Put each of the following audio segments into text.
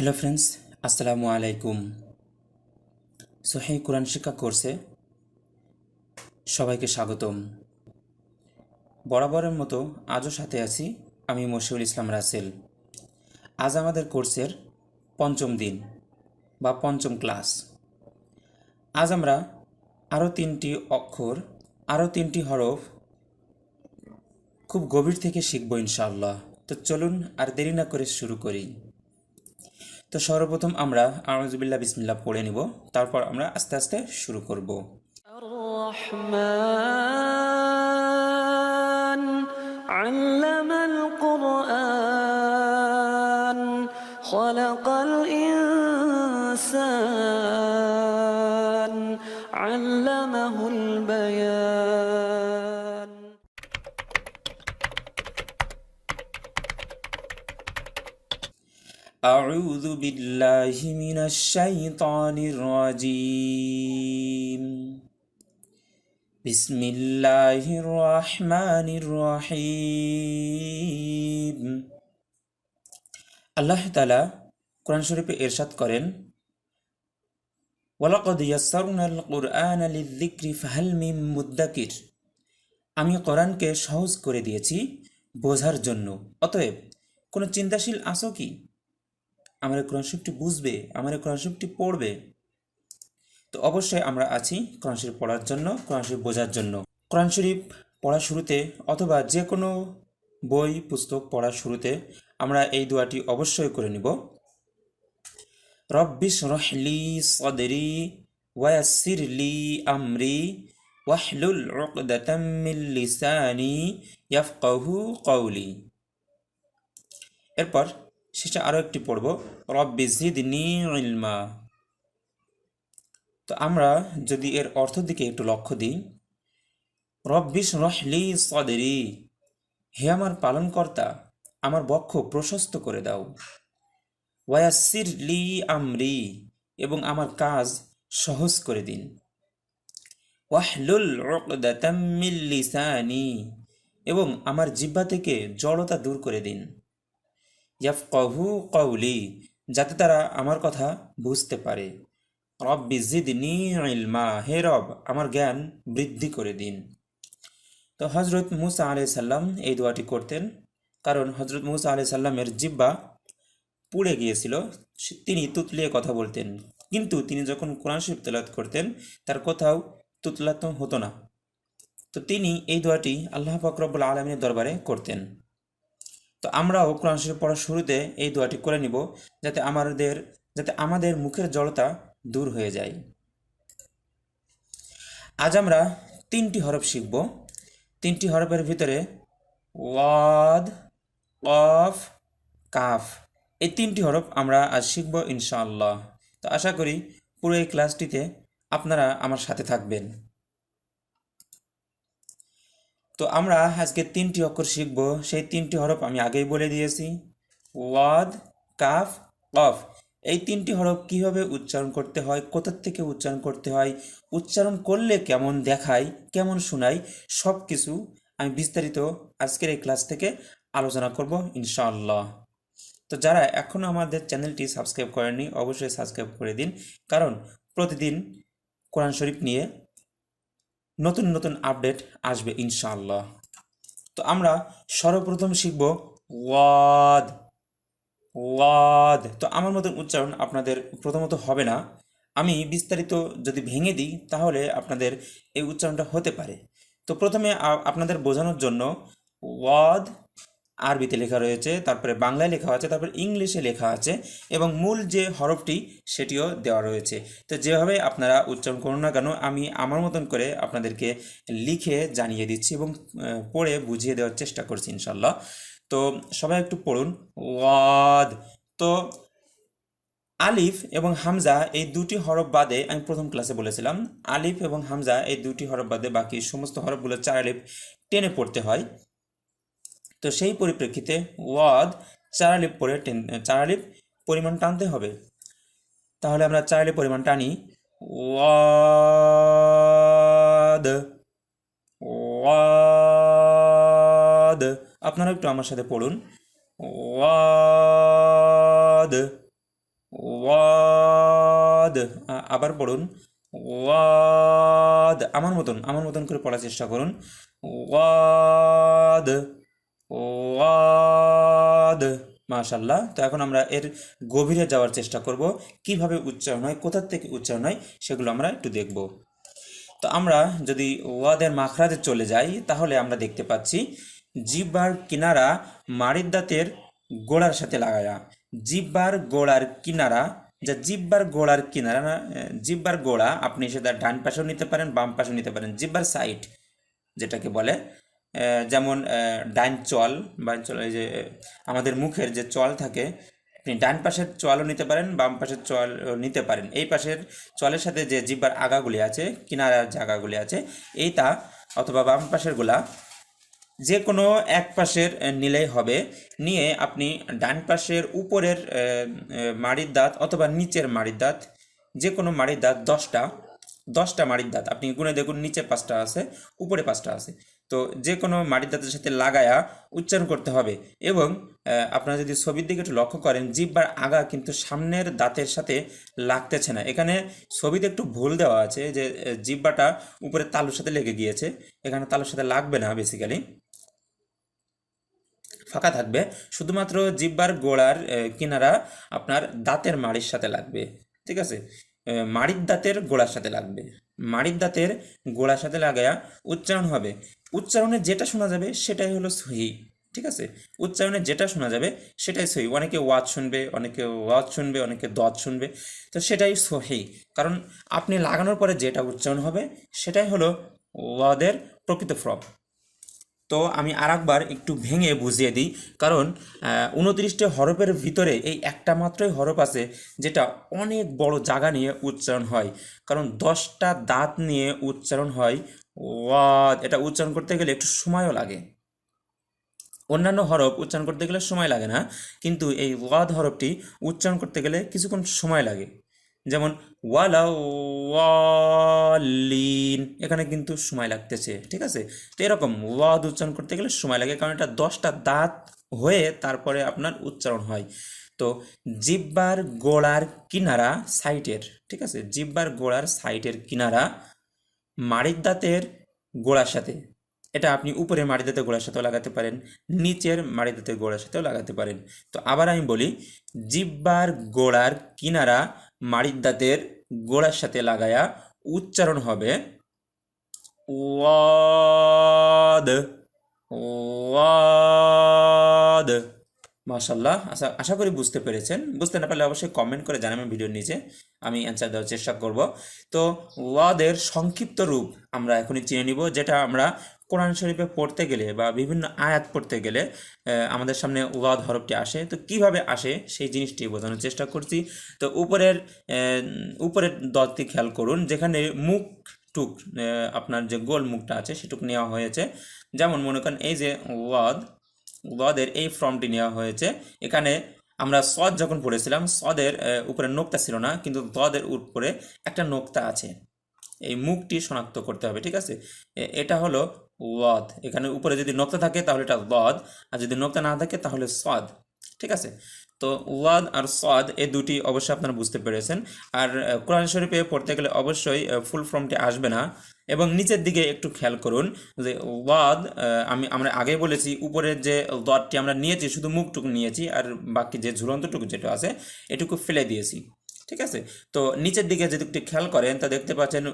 Hello friends আসসালামু আলাইকুম সোহে কোরআন শিক্ষা কোর্সে সবাইকে স্বাগতম। বরাবরের মতো আজও সাথে আছি আমি মশিউল ইসলাম রাসেল। আজ আমাদের কোর্সের পঞ্চম দিন বা পঞ্চম ক্লাস আজ আমরা আরও তিনটি অক্ষর, আরও তিনটি হরফ খুব গভীর থেকে শিখব ইনশাআল্লাহ। তো চলুন আর দেরি না করে শুরু করি। তো সর্বপ্রথম আমরা আউজুবিল্লাহ বিসমিল্লাহ পড়ে নিব তারপর আমরা আস্তে আস্তে শুরু করব الرحمن علم القرآن خلق الإنسان علمه البيان أعوذ بالله من الشيطان الرجيم بسم الله الرحمن الرحيم আল্লাহ তালা কোরআন শরীফে এরশাদ করেন ওয়ালাকদ ইয়াসসারনাল কুরআন লিযিকরি ফাহাল মিন মুদ্দাকির আমি কোরআনকে সহজ করে দিয়েছি বোঝার জন্য অতএব কোনো চিন্তাশীল আসো কি আমার এই শরীফটি বুঝবে আমার এই শরীফটি পড়বে। তো অবশ্যই আমরা আছি কোরআন পড়ার জন্য, কোরআন বোঝার জন্য। কোরআন শরীফ পড়ার শুরুতে অথবা যে কোনো বই, পুস্তক পড়ার শুরুতে আমরা এই দোয়াটি অবশ্যই করে নিব। রব্বিশ রহলি সদরি ওয়াসির লি আমরি ওয়াহলুল উকদাতাম মিন লিসানি ইয়াফকাহু এরপর শেষে আরও একটি পড়ব রব্বি ইলমা। তো আমরা যদি এর অর্থ দিকে একটু লক্ষ্য দিই রব্বিশ রহলি সদেরি, হে আমার পালনকর্তা, আমার বক্ষ প্রশস্ত করে দাও। ওয়াসির লি আমরি, এবং আমার কাজ সহজ করে দিন। ওয়াহলুল লিসানি, এবং আমার জিহ্বা থেকে জড়তা দূর করে দিন। ইয়াফকাহু কওলি, যাতে তারা আমার কথা বুঝতে পারে। রব্বি জিদনি ইলমা, হে রব, আমার জ্ঞান বৃদ্ধি করে দিন। তো হজরত মুসা আলাই সাল্লাম এই দোয়াটি করতেন, কারণ হজরত মুসা আলাই সাল্লামের জিব্বা পুড়ে গিয়েছিল তিনি তুতলিয়ে কথা বলতেন। কিন্তু তিনি যখন কোরআন শরীফ তেলাওয়াত করতেন, তার কোথাও তুতলাত হতো না। তো তিনি এই দোয়াটি আল্লাহ ফাকরবুল আলমিনের দরবারে করতেন। তো আমরাও কোরআন শরীফ পড়ার শুরুতে এই দোয়াটি করে নিব যাতে আমাদের যাতে আমাদের মুখের জড়তা দূর হয়ে যায়। আজ আমরা তিনটি হরফ শিখব। তিনটি হরফের ভিতরে ওয়াদ, কফ, কাফ এই তিনটি হরফ আমরা আজ শিখব ইনশাআল্লাহ। তো আশা করি পুরো এই ক্লাসটিতে আপনারা আমার সাথে থাকবেন। তো আমরা আজকে তিনটি অক্ষর শিখব। সেই তিনটি হরফ আমি আগেই বলে দিয়েছি। ওয়াদ, কাফ, কফ। এই তিনটি হরফ কীভাবে উচ্চারণ করতে হয় কোথার থেকে উচ্চারণ করতে হয়, উচ্চারণ করলে কেমন দেখায়, কেমন শোনায় সব কিছু আমি বিস্তারিত আজকের এই ক্লাস থেকে আলোচনা করব ইনশাআল্লাহ। তো যারা এখনও আমাদের চ্যানেলটি সাবস্ক্রাইব করেননি, অবশ্যই সাবস্ক্রাইব করে দিন। কারণ প্রতিদিন কোরআন শরীফ নিয়ে নতুন নতুন আপডেট আসবে ইনশাআল্লাহ। তো আমরা সর্বপ্রথম শিখব ওয়াদ। ওয়াদ। তো আমার মতন উচ্চারণ আপনাদের প্রথমত হবে না। আমি বিস্তারিত যদি ভেঙে দিই, তাহলে আপনাদের এই উচ্চারণটা হতে পারে। তো প্রথমে আপনাদের বোঝানোর জন্য ওয়াদ আরবিতে লেখা রয়েছে, তারপরে বাংলায় লেখা আছে, তারপরে ইংলিশে লেখা আছে এবং মূল যে হরফটি সেটিও দেওয়া রয়েছে। তো যেভাবে আপনারা উচ্চারণ করুন না কেন, আমি আমার মতন করে আপনাদেরকে লিখে জানিয়ে দিচ্ছি এবং পড়ে বুঝিয়ে দেওয়ার চেষ্টা করছি ইনশাল্লাহ তো সবাই একটু পড়ুন। ওয়াদ। তো আলিফ এবং হামজা এই দুটি হরফ বাদে, আমি প্রথম ক্লাসে বলেছিলাম, আলিফ এবং হামজা এই দুটি হরফ বাদে বাকি সমস্ত হরফগুলো চার আলিফ টেনে পড়তে হয়। তো সেই পরিপ্রেক্ষিতে ওয়াদ চার আলিফ পরে টেন চার আলিফ পরিমাণ টানতে হবে। তাহলে আমরা চার আলিফ পরিমাণ টানি। ওয়াদ। ওয়াদ। আপনারা একটু আমার সাথে পড়ুন। ওয়াদ। ওয়াদ। আবার পড়ুন। ওয়াদ। আমার মতন আমার মতন করে পড়ার চেষ্টা করুন। ওয়াদ। ওয়াদ মাশাল্লাহ তো এখন আমরা এর গভীরে যাওয়ার চেষ্টা করব। কীভাবে উচ্চারণ হয় কোথার থেকে উচ্চারণ হয়, সেগুলো আমরা একটু দেখব। তো আমরা যদি ওয়াদের মাখরাজে চলে যাই, তাহলে আমরা দেখতে পাচ্ছি, জিব্বার কিনারা মাড়ির দাঁতের গোড়ার সাথে লাগায়া। জিব্বার গোড়ার কিনারা, যা জিব্বার গোড়ার কিনারা জিব্বার গোড়া, আপনি সেটা ডান পাশেও নিতে পারেন, বাম পাশেও নিতে পারেন, জিব্বার সাইড, যেটাকে বলে যেমন ডান চল বা চল, এই যে, আমাদের মুখের যে চল থাকে, আপনি ডান পাশের চলও নিতে পারেন, বাম পাশের চল নিতে পারেন। এই পাশের চলের সাথে যে জিব্বার আগাগুলি আছে, কিনারার যে আগাগুলি আছে, এইটা অথবা বাম পাশেরগুলা যে কোনো এক পাশের নিলেই হবে। নিয়ে আপনি ডান পাশের উপরের মাড়ির দাঁত অথবা নিচের মাড়ির দাঁত যে কোনো মাড়ির দাঁত দশটা দশটা মাড়ির দাঁত, আপনি গুনে দেখুন, নিচে পাঁচটা আছে, উপরে পাঁচটা আছে। তো যে কোনো মাড়ির দাঁতের সাথে লাগায়া উচ্চারণ করতে হবে এবং আপনারা যদি ছবির দিকে একটু লক্ষ্য করেন, জিব্বার আগা কিন্তু সামনের দাঁতের সাথে লাগতেছে না। এখানে ছবিতে একটু ভুল দেওয়া আছে যে জিব্বাটা উপরে তালুর সাথে লেগে গিয়েছে। এখানে তালুর সাথে লাগবে না বেসিক্যালি ফাঁকা থাকবে। শুধুমাত্র জিব্বার গোড়ার কিনারা আপনার দাঁতের মাড়ির সাথে লাগবে। ঠিক আছে? মাড়ির দাঁতের গোড়ার সাথে লাগবে। মাড়ির দাঁতের গোড়ার সাথে লাগায়া উচ্চারণ হবে। উচ্চারণে যেটা শোনা যাবে সেটাই হলো সহি, ঠিক আছে? উচ্চারণে যেটা শোনা যাবে সেটাই সহি। অনেকে ওয়াজ শুনবে, অনেকে ওয়াজ শুনবে, অনেকে দত শুনবে, তো সেটাই সহি। কারণ আপনি লাগানোর পরে যেটা উচ্চারণ হবে সেটাই হলো ওয়াদের প্রকৃত ফ্রম। তো আমি আর একবার একটু ভেঙে বুঝিয়ে দিই। কারণ উনত্রিশটি হরফের ভিতরে এই একটা মাত্রই হরফ আছে যেটা অনেক বড় জায়গা নিয়ে উচ্চারণ হয়। কারণ দশটা দাঁত নিয়ে উচ্চারণ হয় ওয়াদ এটা উচ্চারণ করতে গেলে একটু সময়ও লাগে। অন্যান্য হরফ উচ্চারণ করতে গেলে সময় লাগে না, কিন্তু এই ওয়াদ হরফটি উচ্চারণ করতে গেলে কিছুক্ষণ সময় লাগে। যেমন ওয়ালা ওয়ালিন এখানে কিন্তু সময় লাগতেছে, ঠিক আছে? তো এরকম ওয়াদ উচ্চারণ করতে গেলে সময় লাগে, কারণ এটা দশটা দাঁত হয়ে তারপরে আপনার উচ্চারণ হয়। তো জিব্বার গোড়ার কিনারা সাইটের, ঠিক আছে? জিব্বার গোড়ার সাইটের কিনারা মাড়ির দাঁতের গোড়ার সাথে। এটা আপনি উপরে মাড়ি দাঁতের গোড়ার সাথেও লাগাতে পারেন, নিচের মাড়ি দাঁতের গোড়ার সাথেও লাগাতে পারেন। তো আবার আমি বলি, জিব্বার গোড়ার কিনারা মাড়ির দাঁতের গোড়ার সাথে লাগায়া উচ্চারণ হবে ওয়াদ ওয়াদ। মাশাল্লাহ আশা আশা করি বুঝতে পেরেছেন। বুঝতে না পারলে অবশ্যই কমেন্ট করে জানাবেন ভিডিওর নিচে। আমি অ্যান্সার দেওয়ার চেষ্টা করব। তো ওয়াদের সংক্ষিপ্ত রূপ আমরা এখনই চিনে নিব, যেটা আমরা কোরআন শরীফে পড়তে গেলে বা বিভিন্ন আয়াত পড়তে গেলে আমাদের সামনে ওয়াদ হরফটি আসে। তো কীভাবে আসে সেই জিনিসটি বোঝানোর চেষ্টা করছি। তো উপরের উপরের দলটি খেয়াল করুন, যেখানে মুখ টুক আপনার যে গোল মুখটা আছে সেটুক নেওয়া হয়েছে। যেমন মনে করেন এই যে ওয়াদ ওয়াদের এই ফর্মটি নেওয়া হয়েছে। এখানে আমরা সদ যখন পড়েছিলাম, সদের উপরে নোকতা ছিল না, কিন্তু দদের উপরে একটা নোকতা আছে। এই মুখটি শনাক্ত করতে হবে, ঠিক আছে? এটা হলো ওয়াদ এখানে উপরে যদি নোক্তা থাকে, তাহলে এটা ওয়াদ আর যদি নোক্তা না থাকে, তাহলে সদ, ঠিক আছে? তো ওয়াদ আর সদ এই দুটি অবশ্যই আপনারা বুঝতে পেরেছেন। আর কোরআন শরীফে পড়তে গেলে অবশ্যই ফুল ফর্মটি আসবে না। এবং নিচের দিকে একটু খেয়াল করুন যে ওয়াদ আমি, আমরা আগে বলেছি উপরের যে দরটি আমরা নিয়েছি, শুধু মুখটুকু নিয়েছি আর বাকি যে ঝুলন্তটুকু যেটা আছে, এটুকু ফেলে দিয়েছি। ঠিক আছে? তো নিচের দিকে যদি একটু খেয়াল করেন, তা দেখতে পাচ্ছেন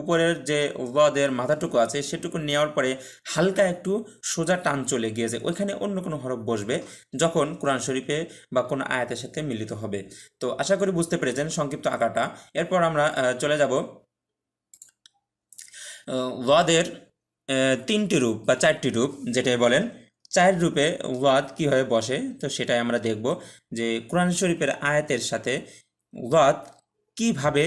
উপরের যে ওয়াদের মাথাটুকু আছে, সেটুকু নেওয়ার পরে হালকা একটু সোজা টান চলে গিয়েছে। ওইখানে অন্য কোনো হরফ বসবে যখন কোরআন শরীফে বা কোনো আয়াতের সাথে মিলিত হবে। তো আশা করি বুঝতে পেরেছেন সংক্ষিপ্ত আঁকাটা এরপর আমরা চলে যাব ওয়াদের তিনটি রূপ বা চারটি রূপ যেটাই বলেন, চার রূপে ওয়াদ কীভাবে বসে, তো সেটাই আমরা দেখব যে কোরআন শরীফের আয়াতের সাথে ওয়াদ কীভাবে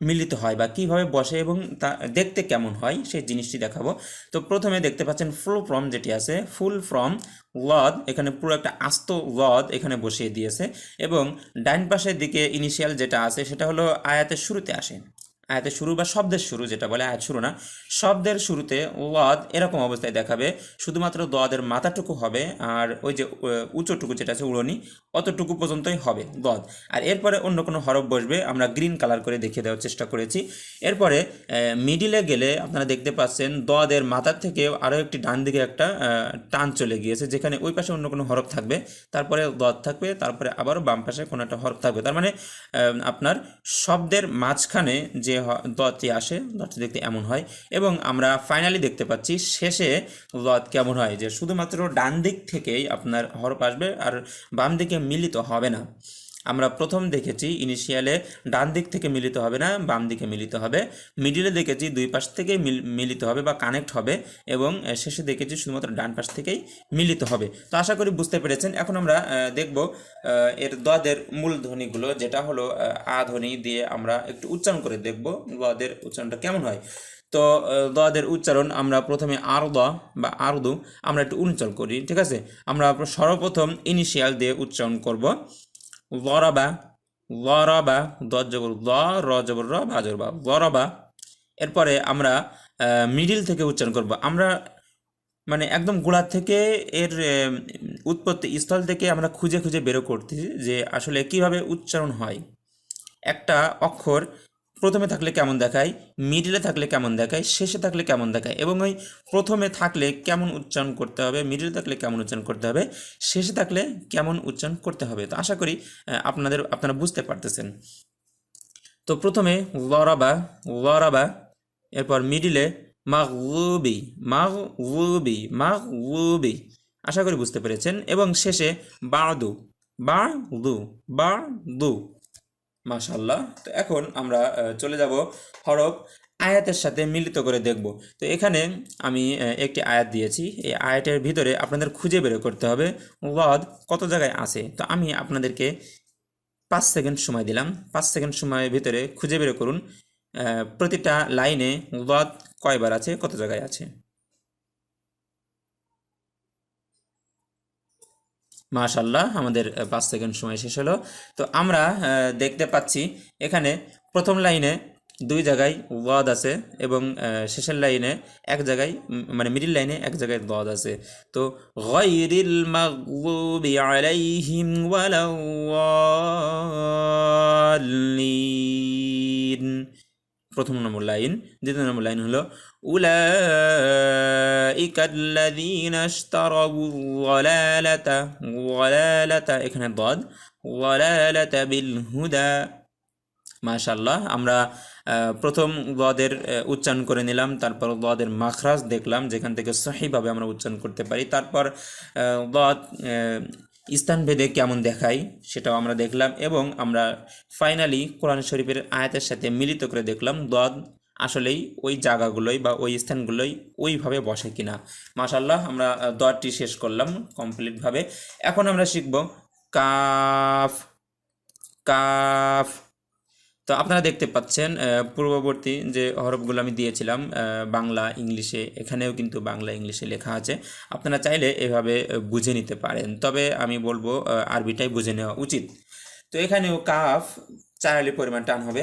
মিলিত হয় বা কীভাবে বসে এবং তা দেখতে কেমন হয়, সেই জিনিসটি দেখাবো। তো প্রথমে দেখতে পাচ্ছেন ফুল ফর্ম যেটি আছে ফুল ফর্ম ওয়াদ, এখানে পুরো একটা আস্ত ওয়াদ এখানে বসিয়ে দিয়েছে এবং ডাইন পাশের দিকে ইনিশিয়াল যেটা আছে, সেটা হলো আয়াতের শুরুতে আসে। আয়াতের শুরু বা শব্দের শুরু যেটা বলে আয়াত শুরু না, শব্দের শুরুতে ওয়াদ এরকম অবস্থায় দেখাবে, শুধুমাত্র দদের মাথাটুকু হবে আর ওই যে উঁচুটুকু যেটা আছে উড়নি, অতটুকু পর্যন্তই হবে দদ আর এরপরে অন্য কোনো হরফ বসবে, আমরা গ্রিন কালার করে দেখিয়ে দেওয়ার চেষ্টা করেছি। এরপরে মিডিলে গেলে আপনারা দেখতে পাচ্ছেন দদের মাথার থেকে আরও একটি ডান দিকে একটা টান চলে গিয়েছে, যেখানে ওই পাশে অন্য কোনো হরফ থাকবে, তারপরে দদ থাকবে, তারপরে আবারও বাম পাশে কোনো একটা হরফ থাকবে। তার মানে আপনার শব্দের মাঝখানে যে হ- আসে দদটি দেখতে এমন হয়। এবং আমরা ফাইনালি দেখতে পাচ্ছি শেষে দদ কেমন হয়, যে শুধুমাত্র ডান দিক থেকেই আপনার হরফ আসবে আর বাম দিকে মিলিত হবে না। আমরা প্রথম দেখেছি ইনিশিয়ালে ডান দিক থেকে মিলিত হবে না, বাম দিকে মিলিত হবে। মিডিলে দেখেছি দুই পাশ থেকেই মিল- মিলিত হবে বা কানেক্ট হবে এবং শেষে দেখেছি শুধুমাত্র ডান পাশ থেকেই মিলিত হবে। তো আশা করি বুঝতে পেরেছেন। এখন আমরা দেখব এর দদের মূল ধ্বনিগুলো, যেটা হলো আ ধ্বনি দিয়ে আমরা একটু উচ্চারণ করে দেখব দদের উচ্চারণটা কেমন হয়। তো দদের উচ্চারণ আমরা প্রথমে আর দ বা আরদু আমরা একটু উচ্চারণ করি, ঠিক আছে? আমরা সর্বপ্রথম ইনিশিয়াল দিয়ে উচ্চারণ করব। লরাবা লরবা দজবর জবর ল র জবর র বাজরবা লরাবা এরপরে আমরা মিডিল থেকে উচ্চারণ করব। আমরা মানে একদম গোড়া থেকে এর উৎপত্তি স্থল থেকে আমরা খুঁজে খুঁজে বেরো করতেছি যে আসলে কীভাবে উচ্চারণ হয়। একটা অক্ষর প্রথমে থাকলে কেমন দেখায় মিডিলে থাকলে কেমন দেখায়, শেষে থাকলে কেমন দেখায় এবং ওই প্রথমে থাকলে কেমন উচ্চারণ করতে হবে মিডিলে থাকলে কেমন উচ্চারণ করতে হবে, শেষে থাকলে কেমন উচ্চারণ করতে হবে। তো আশা করি আপনাদের, আপনারা বুঝতে পারতেছেন। তো প্রথমে লরাবা লরাবা এরপর মিডিলে মাগলুবি মাগলুবি মাগলুবি আশা করি বুঝতে পেরেছেন। এবং শেষে বাদু বাদু বাদু মাশাল্লাহ তো এখন আমরা চলে যাব হরফ আয়াতের সাথে মিলিত করে দেখব। তো এখানে আমি একটি আয়াত দিয়েছি। এই আয়াতের ভিতরে আপনাদের খুঁজে বের করতে হবে, ওয়াদ কত জায়গায় আছে। তো আমি আপনাদেরকে পাঁচ সেকেন্ড সময় দিলাম। পাঁচ সেকেন্ড সময়ের ভিতরে খুঁজে বের করুন প্রতিটা লাইনে ওয়াদ কয়বার আছে, কত জায়গায় আছে? মাশাল্লাহ আমাদের পাঁচ সেকেন্ড সময় শেষ হলো। তো আমরা দেখতে পাচ্ছি এখানে প্রথম লাইনে দুই জায়গায় ওয়াদ আছে এবং শেষের লাইনে এক জায়গায় মানে মিডিল লাইনে এক জায়গায় ওয়াদ আছে। তো গায়রিল ওয়ালাউয়াল্লিন প্রথম নম্বর লাইন দ্বিতীয় নম্বর লাইন হলো এখানে যালালাতা বিল হুদা মাশাল্লাহ আমরা প্রথম আহ, উচ্চারণ করে নিলাম তারপর দদের মাখরাজ দেখলাম যেখান থেকে সহিভাবে আমরা উচ্চারণ করতে পারি তারপর আহ, স্থানভেদে কেমন দেখায়, সেটাও আমরা দেখলাম এবং আমরা ফাইনালি কোরআন শরীফের আয়াতের সাথে মিলিত করে দেখলাম দদ আসলেই ওই জায়গাগুলোই বা ওই স্থানগুলোই ওইভাবে বসে কিনা। মাশাল্লাহ আমরা দরটি শেষ করলাম কমপ্লিটভাবে এখন আমরা শিখব কাফ কাফ। তো আপনারা দেখতে পাচ্ছেন পূর্ববর্তী যে হরফগুলো আমি দিয়েছিলাম বাংলা, ইংলিশে, এখানেও কিন্তু বাংলা, ইংলিশে লেখা আছে। আপনারা চাইলে এভাবে বুঝে নিতে পারেন। তবে আমি বলব আরবিটাই বুঝে নেওয়া উচিত। তো এখানেও কাফ চারালি পরিমাণ টান হবে।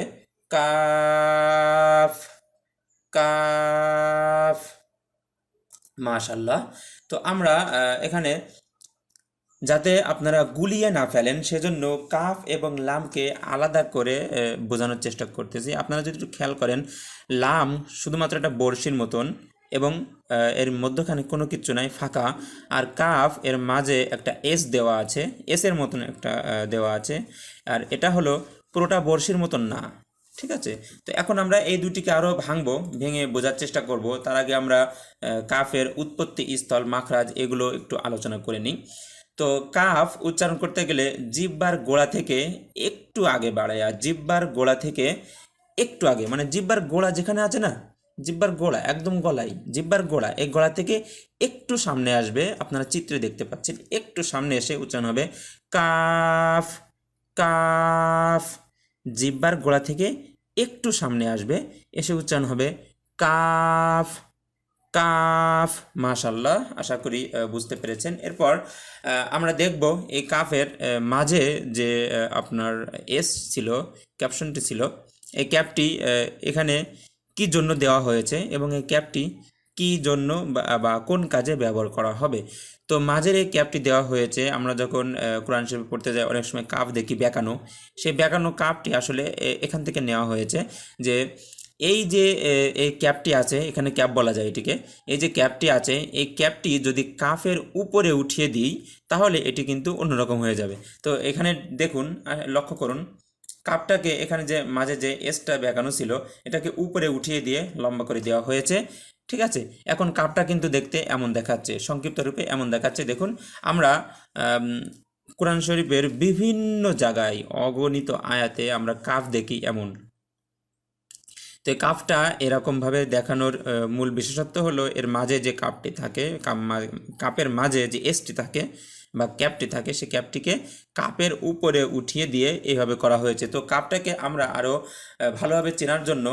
কাফ কাফ মাশাল্লাহ তো আমরা এখানে যাতে আপনারা গুলিয়ে না ফেলেন, সেজন্য কাফ এবং লামকে আলাদা করে বোঝানোর চেষ্টা করতেছি। আপনারা যদি একটু খেয়াল করেন, লাম শুধুমাত্র একটা বড়শির মতন এবং এর মধ্যখানে কোনো কিছু নাই, ফাঁকা। আর কাফ এর মাঝে একটা এস দেওয়া আছে এসের মতন একটা দেওয়া আছে। আর এটা হলো পুরোটা বড়শির মতন না, ঠিক আছে? তো এখন আমরা এই দুটিকে আরও ভাঙবো, ভেঙে বোঝার চেষ্টা করব। তার আগে আমরা কাফের উৎপত্তি স্থল, মাখরাজ এগুলো একটু আলোচনা করে নিই। তো কাফ উচ্চারণ করতে গেলে জিব্বার গোড়া থেকে একটু আগে বাড়ায়, আর জিব্বার গোড়া থেকে একটু আগে মানে জিব্বার গোড়া যেখানে আছে না, জিব্বার গোড়া, একদম গলায়, জিব্বার গোড়া, এই গোড়া থেকে একটু সামনে আসবে, আপনারা চিত্রে দেখতে পাচ্ছেন, একটু সামনে এসে উচ্চারণ হবে কাফ কাফ, জিব্বার গোড়া থেকে একটু সামনে আসবে, এসে উচ্চারণ হবে কাফ কাফ মাশাল্লাহ আশা করি বুঝতে পেরেছেন। এরপর আমরা দেখব এই কাফের মাঝে যে আপনার এস ছিল, ক্যাপশনটি ছিল, এই ক্যাপটি এখানে কি জন্য দেওয়া হয়েছে এবং এই ক্যাপটি কি জন্য বা কোন কাজে ব্যবহার করা হবে? তো মাঝের এই ক্যাপটি দেওয়া হয়েছে, আমরা যখন কোরআন শরীফ পড়তে যাই, অনেক সময় কাপ দেখি বেঁকানো সেই বেঁকানো কাপটি আসলে এখান থেকে নেওয়া হয়েছে যে এই যে এই ক্যাপটি আছে, এখানে ক্যাপ বলা যায় এটিকে, এই যে ক্যাপটি আছে, এই ক্যাপটি যদি কাফের উপরে উঠিয়ে দিই, তাহলে এটি কিন্তু অন্যরকম হয়ে যাবে। তো এখানে দেখুন লক্ষ্য করুন, কাপটাকে এখানে যে, মাঝে যে এসটা বেঁকানো ছিল, এটাকে উপরে উঠিয়ে দিয়ে লম্বা করে দেওয়া হয়েছে, ঠিক আছে? এখন কাপটা কিন্তু দেখতে এমন দেখাচ্ছে, সংক্ষিপ্ত রূপে এমন দেখাচ্ছে। দেখুন, আমরা কোরআন শরীফের বিভিন্ন জায়গায় অগণিত আয়াতে আমরা কাপ দেখি এমন। তো এই কাপটা এরকমভাবে দেখানোর মূল বিশেষত্ব হলো এর মাঝে যে কাপটি থাকে কাপের মাঝে যে এসটি থাকে বা ক্যাপটি থাকে সেই ক্যাপটিকে কাপের উপরে উঠিয়ে দিয়ে এইভাবে করা হয়েছে। তো কাপটাকে আমরা আরও ভালোভাবে চেনার জন্য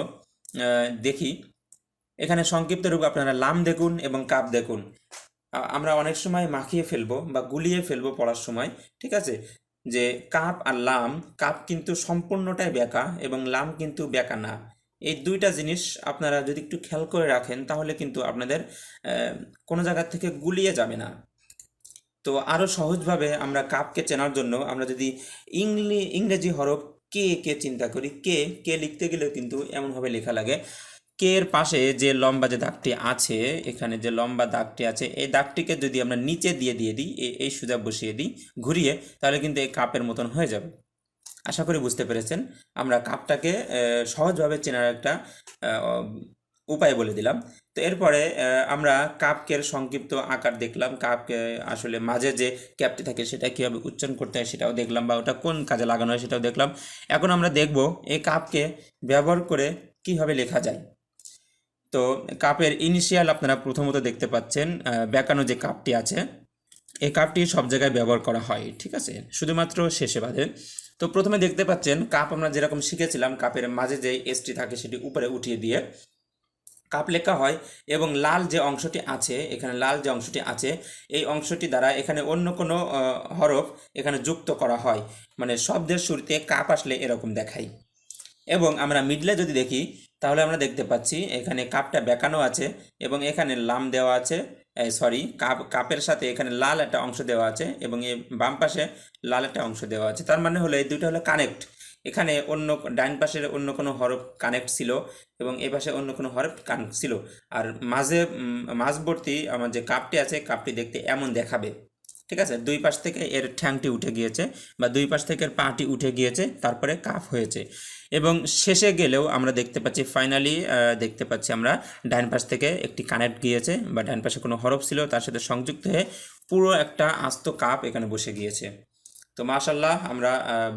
দেখি। এখানে সংক্ষিপ্ত রূপ আপনারা লাম দেখুন এবং কাপ দেখুন। আমরা অনেক সময় মাখিয়ে ফেলব বা গুলিয়ে ফেলব পড়ার সময়, ঠিক আছে? যে কাপ আর লাম, কাপ কিন্তু সম্পূর্ণটাই বেঁকা এবং লাম কিন্তু বেঁকা না। এই দুইটা জিনিস আপনারা যদি একটু খেয়াল করে রাখেন, তাহলে কিন্তু আপনাদের কোনো জায়গা থেকে গুলিয়ে যাবে না। তো আরও সহজভাবে আমরা কাপকে চেনার জন্য আমরা যদি ইংলি, ইংরেজি হরফ কে কে চিন্তা করি, কে কে লিখতে গেলেও কিন্তু এমনভাবে লেখা লাগে। কে এর পাশে যে লম্বা যে দাগটি আছে, এখানে যে লম্বা দাগটি আছে, এই দাগটিকে যদি আমরা নিচে দিয়ে দিয়ে দিই এই সোজা বসিয়ে দিই, ঘুরিয়ে, তাহলে কিন্তু এই কাপের মতন হয়ে যাবে। আশা করি বুঝতে পেরেছেন। আমরা কাপটাকে সহজভাবে চেনার একটা উপায় বলে দিলাম। তো এরপরে আমরা কাপকের সংক্ষিপ্ত আকার দেখলাম। কাপকে আসলে মাঝে যে ক্যাপটি থাকে সেটা কীভাবে উচ্চারণ করতে হয় সেটাও দেখলাম বা ওটা কোন কাজে লাগানো হয় সেটাও দেখলাম। এখন আমরা দেখব এই কাপকে ব্যবহার করে কীভাবে লেখা যায়। তো কাপের ইনিশিয়াল আপনারা প্রথমত দেখতে পাচ্ছেন বেঁকানো যে কাপটি আছে, এই কাপটি সব জায়গায় ব্যবহার করা হয়, ঠিক আছে? শুধুমাত্র শেষে বাদে। তো প্রথমে দেখতে পাচ্ছেন কাপ আমরা যেরকম শিখেছিলাম, কাপের মাঝে যে এসটি থাকে সেটি উপরে উঠিয়ে দিয়ে কাপ লেখা হয় এবং লাল যে অংশটি আছে, এখানে লাল যে অংশটি আছে, এই অংশটি দ্বারা এখানে অন্য কোনো হরফ এখানে যুক্ত করা হয়। মানে শব্দের শুরুতে কাপ আসলে এরকম দেখায় এবং আমরা মিডলে যদি দেখি, তাহলে আমরা দেখতে পাচ্ছি এখানে কাপটা বেঁকানো আছে এবং এখানে লাম দেওয়া আছে। সরি কাপ, কাপের সাথে এখানে লাল একটা অংশ দেওয়া আছে এবং এই বাম পাশে লাল একটা অংশ দেওয়া আছে। তার মানে হলো এই দুইটা হলো কানেক্ট এখানে অন্য ডাইন পাশের অন্য কোনো হরফ কানেক্ট ছিল এবং এ পাশে অন্য কোনো হরফ কানেক্ট ছিল। আর মাঝে মাঝবর্তী আমার যে কাপটি আছে, কাপটি দেখতে এমন দেখাবে। ঠিক আছে? দুই পাশ থেকে এর ঠ্যাংটি উঠে গিয়েছে বা দুই পাশ থেকে এর পাটি উঠে গিয়েছে, তারপরে কাফ হয়েছে। এবং শেষে গেলেও আমরা দেখতে পাচ্ছি ফাইনালি দেখতে পাচ্ছি আমরা ডান পাশ থেকে একটি কানেক্ট গিয়েছে বা ডান পাশে কোনো হরফ ছিল, তার সাথে সংযুক্ত হয়ে পুরো একটা আস্ত কাপ এখানে বসে গিয়েছে। তো মাশাল্লাহ আমরা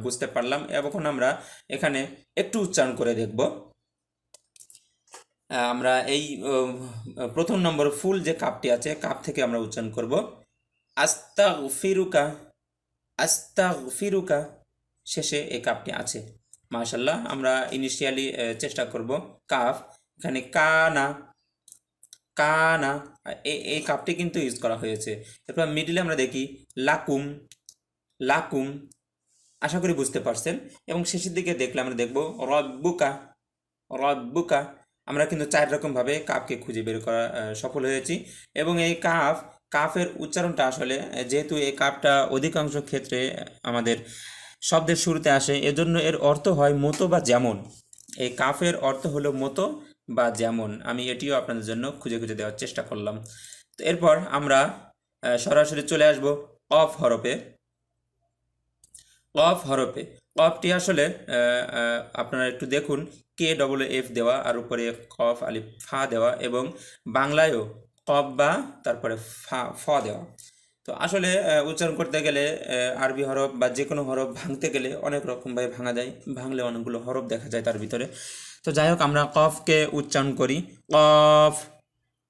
বুঝতে পারলাম। এখন আমরা এখানে একটু উচ্চারণ করে দেখব। আমরা এই প্রথম নম্বর ফুল যে কাপটি আছে, কাপ থেকে আমরা উচ্চারণ করব। আস্তাগ ফিরুকা আস্তাগ ফিরুকা শেষে এই কাপটি আছে। মাশাল্লাহ আমরা ইনিশিয়ালি চেষ্টা করব কাফ। এখানে কানা কানা। এই এই কাপটি কিন্তু ইউজ করা হয়েছে। এরপর মিডিলে আমরা দেখি লাকুম লাকুম। আশা করি বুঝতে পারছেন। এবং শেষের দিকে দেখলে আমরা দেখব রব্বুকা রব্বুকা। আমরা কিন্তু চার রকমভাবে কাপকে খুঁজে বের করা সফল হয়েছি। এবং এই কাফ কাফের উচ্চারণটা আসলে যেহেতু এই কাপটা অধিকাংশ ক্ষেত্রে আমাদের শব্দের শুরুতে আসে, এজন্য এর অর্থ হয় মতো বা যেমন। এই কাফের অর্থ হলো মতো বা যেমন। আমি এটিও আপনাদের জন্য খুঁজে খুঁজে দেওয়ার চেষ্টা করলাম। তো এরপর আমরা সরাসরি চলে আসব অফ হরফে। কফ হরফে। কফটি আসলে আপনারা একটু দেখুন, কে ডবল এফ দেওয়া আর উপরে কফ আলিফ ফা দেওয়া এবং বাংলায়ও কফ বা তারপরে ফা, ফ দেওয়া। তো আসলে উচ্চারণ করতে গেলে আরবি হরফ বা যে কোনো হরফ ভাঙতে গেলে অনেক রকমভাবে ভাঙা যায়। ভাঙলে অনেকগুলো হরফ দেখা যায় তার ভিতরে। তো যাই হোক, আমরা কফকে উচ্চারণ করি। কফ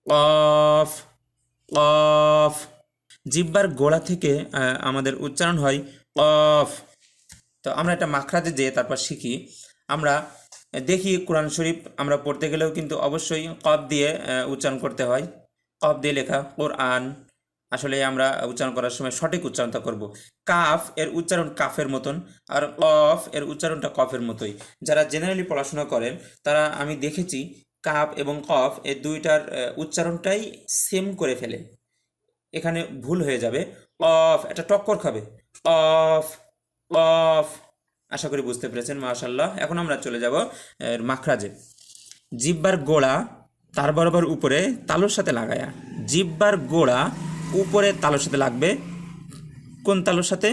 কফ কফ। জিব্বার গোড়া থেকে আমাদের উচ্চারণ হয় কফ। তো আমরা একটা মাখরাতে যেয়ে তারপর শিখি। আমরা দেখি কোরআন শরীফ আমরা পড়তে গেলেও কিন্তু অবশ্যই কফ দিয়ে উচ্চারণ করতে হয়। কফ দিয়ে লেখা কোরআন। আসলে আমরা উচ্চারণ করার সময় সঠিক উচ্চারণটা করব। কাফ এর উচ্চারণ কাফের মতন আর কফ এর উচ্চারণটা কফের মতোই। যারা জেনারেলি পড়াশোনা করেন, তারা আমি দেখেছি কাফ এবং কফ এই দুইটার উচ্চারণটাই সেম করে ফেলে। এখানে ভুল হয়ে যাবে। অফ এটা টক্কর খাবে। অফ অফ আশা করি বুঝতে পেরেছেন মাশাল্লাহ এখন আমরা চলে যাব, এর মাখরাজে। জিব্বার গোড়া তার বরাবর উপরে তালুর সাথে লাগায়া। জিব্বার গোড়া উপরে তালুর সাথে লাগবে। কোন তালুর সাথে?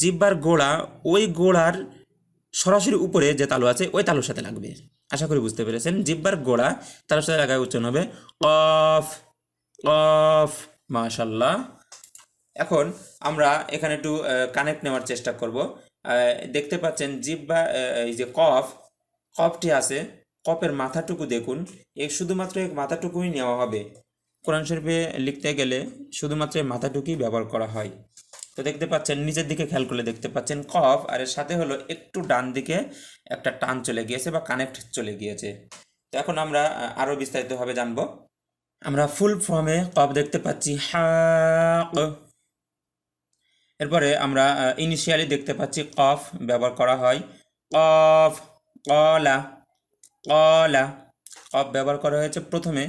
জিব্বার গোড়া ওই গোড়ার সরাসরি উপরে যে তালু আছে, ওই তালুর সাথে লাগবে। আশা করি বুঝতে পেরেছেন? জিব্বার গোড়া তালুর সাথে লাগায় উচ্চারণ হবে অফ অফ মাশাল্লাহ এখন আমরা এখানে একটু কানেক্ট নেওয়ার চেষ্টা করব। দেখতে পাচ্ছেন জিব্বা এই যে কফ, কফটি আছে। কফের মাথাটুকু দেখুন। এই শুধুমাত্র এই মাথাটুকুই নেওয়া হবে। কোরআন শরীফে লিখতে গেলে শুধুমাত্র এই মাথাটুকুই ব্যবহার করা হয়। তো দেখতে পাচ্ছেন, নিচের দিকে খেয়াল করলে দেখতে পাচ্ছেন, কফ আর এর সাথে হলো একটু ডান দিকে একটা টান চলে গিয়েছে বা কানেক্ট চলে গিয়েছে। তো এখন আমরা আরও বিস্তারিতভাবে জানব। আমরা ফুল ফর্মে কফ দেখতে পাচ্ছি, হাক। এরপরে আমরা ইনিশিয়ালি দেখতে পাচ্ছি কফ ব্যবহার করা হয়, কফ, কলা। কলা কফ ব্যবহার করা হয়েছে প্রথমে,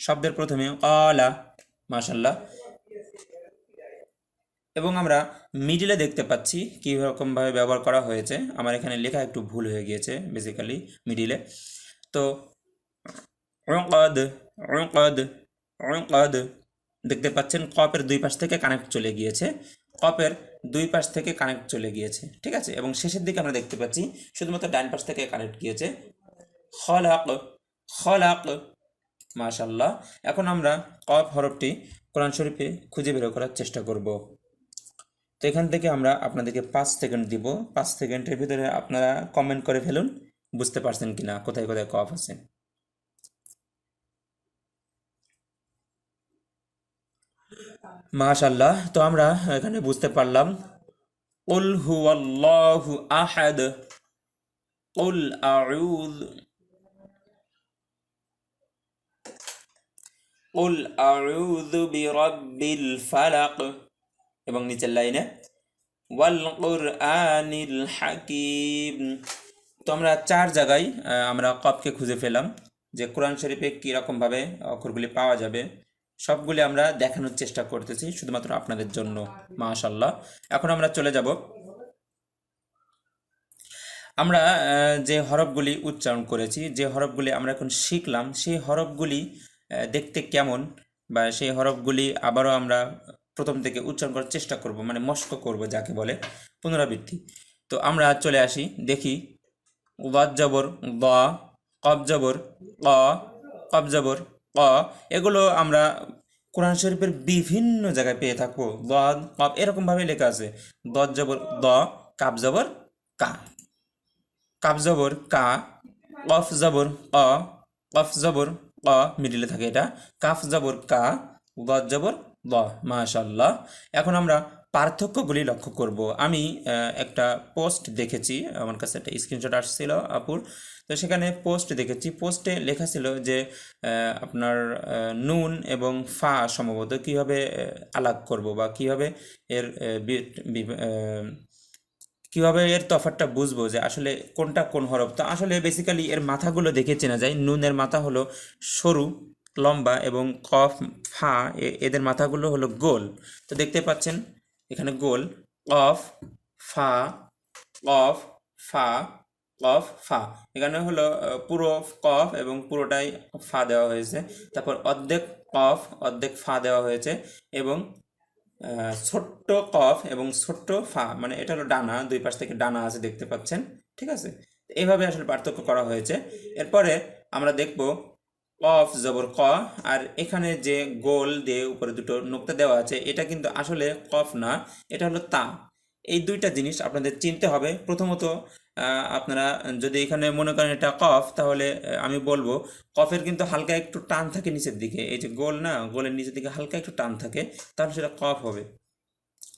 শব্দের প্রথমে কলা মাশাল্লাহ এবং আমরা মিডিলে দেখতে পাচ্ছি কী রকমভাবে ব্যবহার করা হয়েছে। আমার এখানে লেখা একটু ভুল হয়ে গিয়েছে বেসিক্যালি মিডিলে। তো উকদ দেখতে পাচ্ছেন কপের দুই পাশ থেকে কানেক্ট চলে গিয়েছে। কপের দুই পাশ থেকে কানেক্ট চলে গিয়েছে, ঠিক আছে? এবং শেষের দিকে আমরা দেখতে পাচ্ছি, শুধুমাত্র ডান পাশ থেকে কানেক্ট গিয়েছে। খলাক খলাক মাশাল্লাহ এখন আমরা কফ হরফটি কোরআন শরীফে খুঁজে বের করার চেষ্টা করব তো এখান থেকে আমরা আপনাদেরকে পাঁচ সেকেন্ড দিব পাঁচ সেকেন্ডের ভিতরে আপনারা কমেন্ট করে ফেলুন বুঝতে পারছেন কিনা কোথায় কোথায় কফ আছে মাশাল্লাহ তো আমরা এখানে বুঝতে পারলাম قل هو الله أحد قل أعوذ উল আউযু বিরাব্বিল ফালাক এবং নিচের লাইনে ওয়াল কুরআনিল হাকিম তো আমরা চার জায়গায় আমরা কপকে খুঁজে পেলাম যে কোরআন শরীফে কীরকমভাবে অক্ষরগুলি পাওয়া যাবে। সবগুলি আমরা দেখানোর চেষ্টা করতেছি, শুধুমাত্র আপনাদের জন্য মাশাল্লাহ এখন আমরা চলে যাব। আমরা যে হরফগুলি উচ্চারণ করেছি, যে হরফগুলি আমরা এখন শিখলাম, সেই হরফগুলি দেখতে কেমন বা সেই হরফগুলি আবারও আমরা প্রথম থেকে উচ্চারণ করার চেষ্টা করব মানে মস্ক করব যাকে বলে পুনরাবৃত্তি। তো আমরা চলে আসি, দেখি। ওয়াদ জবর গ কব জবর, ক কব জবর, ক। এগুলো আমরা কোরআন শরীফের বিভিন্ন জায়গায় পেয়ে থাকব। দদ কব এরকমভাবে লেখা আছে। দদ জবর, দ কাব জবর, কা। কাব জবর, কা, কফ জবর, ক, কফ জবর ক মিডিলে থাকে এটা। কাফ জবর কা গজ জবর দ মাশাল্লাহ এখন আমরা পার্থক্যগুলি লক্ষ্য করব। আমি একটা পোস্ট দেখেছি, আমার কাছে একটা স্ক্রিনশট আসছিল আপুর। তো সেখানে পোস্ট দেখেছি। পোস্টে লেখা ছিল যে আপনার নুন এবং ফা সম্ভবত কীভাবে আলাগ করব বা কীভাবে এর কীভাবে এর তফাৎটা বুঝব যে আসলে কোনটা কোন হরফ? তো আসলে বেসিক্যালি এর মাথাগুলো দেখে চেনা যায়। নুনের মাথা হলো সরু, লম্বা এবং কফ, ফা এদের মাথাগুলো হলো গোল। তো দেখতে পাচ্ছেন, এখানে গোল, কফ, ফা কফ ফা কফ, ফা। এখানে হলো পুরো কফ এবং পুরোটাই ফা দেওয়া হয়েছে। তারপর অর্ধেক কফ, অর্ধেক ফা দেওয়া হয়েছে এবং ছোট্ট কফ এবং ছোট্ট ফা মানে এটা হলো ডানা, দুই পাশ থেকে ডানা আছে দেখতে পাচ্ছেন, ঠিক আছে? এইভাবে আসলে পার্থক্য করা হয়েছে। এরপরে আমরা দেখব কফ জবর ক, আর এখানে যে গোল দিয়ে উপরে দুটো নোক্তা দেওয়া আছে, এটা কিন্তু আসলে কফ না, এটা হলো তা। এই দুইটা জিনিস আপনাদের চিনতে হবে। প্রথমত আপনারা যদি এখানে মনে করেন এটা কফ, তাহলে আমি বলব, কফের কিন্তু হালকা একটু টান থাকে নিচের দিকে। এই যে গোল না, গোলের নিচের দিকে হালকা একটু টান থাকে, তাহলে সেটা কফ হবে।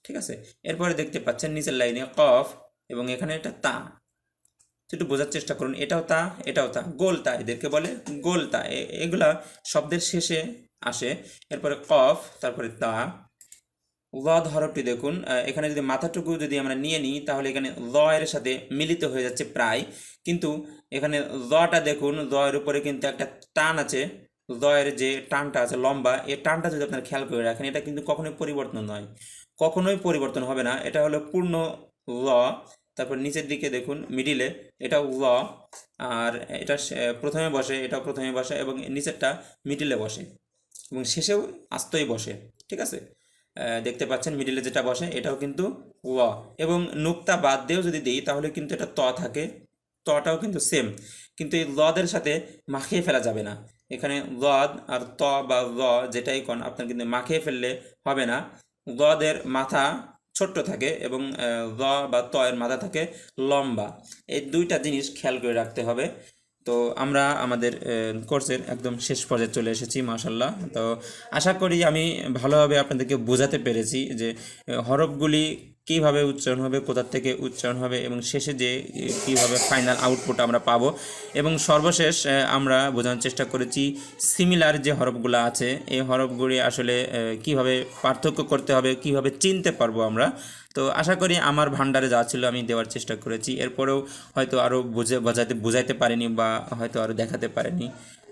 ঠিক আছে? এরপরে দেখতে পাচ্ছেন নিচের লাইনে কফ এবং এখানে এটা তা। একটু বোঝার চেষ্টা করুন, এটাও তা এটাও তা। গোল তা, এদেরকে বলে গোল তা। এগুলা শব্দের শেষে আসে। এরপরে কফ, তারপরে তা। লদ হরফটি দেখুন এখানে যদি মাথাটুকু যদি আমরা নিয়ে নিই, তাহলে এখানে ল এর সাথে মিলিত হয়ে যাচ্ছে প্রায়। কিন্তু এখানে লটা দেখুন ল এর উপরে কিন্তু একটা টান আছে। ল এর যে টানটা আছে, লম্বা এই টানটা যদি আপনারা খেয়াল করে রাখেন, এটা কিন্তু কখনোই পরিবর্তন নয়। কখনোই পরিবর্তন হবে না। এটা হলো পূর্ণ ল। তারপর নিচের দিকে দেখুন মিডিলে এটা ল। আর এটা প্রথমে বসে এটা প্রথমে বসে এবং নিচেরটা মিডিলে বসে এবং শেষেও আস্তই বসে। ঠিক আছে? দেখতে পাচ্ছেন মিডিলে যেটা বসে, এটাও কিন্তু ল এবং নুক্তা বাদ দিয়েও যদি দিই, তাহলে কিন্তু এটা ত থাকে। তটাও কিন্তু সেম কিন্তু এই লদের সাথে মাখিয়ে ফেলা যাবে না। এখানে লদ আর ত বা ল যেটাই কন, আপনার কিন্তু মাখিয়ে ফেললে হবে না। লদের মাথা ছোট্ট থাকে এবং ল বা ত এর মাথা থাকে লম্বা। এই দুইটা জিনিস খেয়াল করে রাখতে হবে। তো আমরা আমাদের কোর্সের একদম শেষ পর্যায়ে চলে এসেছি মাশাল্লাহ তো আশা করি আমি ভালোভাবে আপনাদেরকে বোঝাতে পেরেছি যে হরফগুলি কীভাবে উচ্চারণ হবে, কোথা থেকে উচ্চারণ হবে এবং শেষে যে কীভাবে ফাইনাল আউটপুট আমরা পাবো। এবং সর্বশেষ আমরা বোঝানোর চেষ্টা করেছি সিমিলার যে হরফগুলো আছে, এই হরফগুলি আসলে কীভাবে পার্থক্য করতে হবে, কীভাবে চিনতে পারব আমরা। তো আশা করি আমার ভান্ডারে যা ছিল আমি দেওয়ার চেষ্টা করেছি। এরপরেও হয়তো আরও বুঝে, বোঝাতে, বুঝাইতে পারিনি বা হয়তো আরও দেখাতে পারিনি।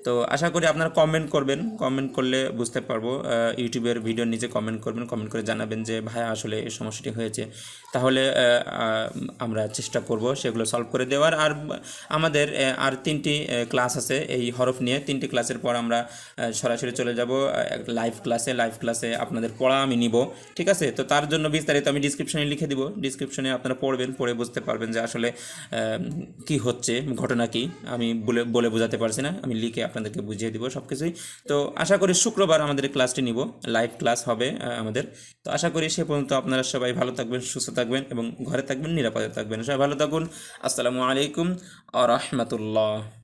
তো আশা করি আপনারা কমেন্ট করবেন। কমেন্ট করলে বুঝতে পারব ইউটিউবের ভিডিওর নিচে কমেন্ট করবেন। কমেন্ট করে জানাবেন যে ভাইয়া আসলে এই সমস্যাটি হয়েছে। তাহলে আমরা চেষ্টা করব সেগুলো সলভ করে দেওয়ার। আর, আমাদের আর তিনটি ক্লাস আছে এই হরফ নিয়ে। তিনটি ক্লাসের পর আমরা সরাসরি চলে যাব। লাইভ ক্লাসে লাইভ ক্লাসে আপনাদের পড়া আমি নিব, ঠিক আছে? তো তার জন্য বিস্তারিত আমি ডিসক্রিপশনে লিখে দিব। ডিসক্রিপশনে আপনারা পড়বেন, পড়ে বুঝতে পারবেন যে আসলে কি হচ্ছে, ঘটনা কি? আমি বলে বলে বোঝাতে পারছি না। আমি লিখে আপনাদেরকে বুঝিয়ে দিব সব কিছুই তো আশা করি শুক্রবার আমাদের ক্লাসটি নিব, লাইভ ক্লাস হবে আমাদের। তো আশা করি সে পর্যন্ত আপনারা সবাই ভালো থাকবেন, সুস্থ থাকবেন এবং ঘরে থাকবেন, নিরাপদে থাকবেন। সবাই ভালো থাকুন। আসসালামু আলাইকুম আ রহমতুল্লাহ।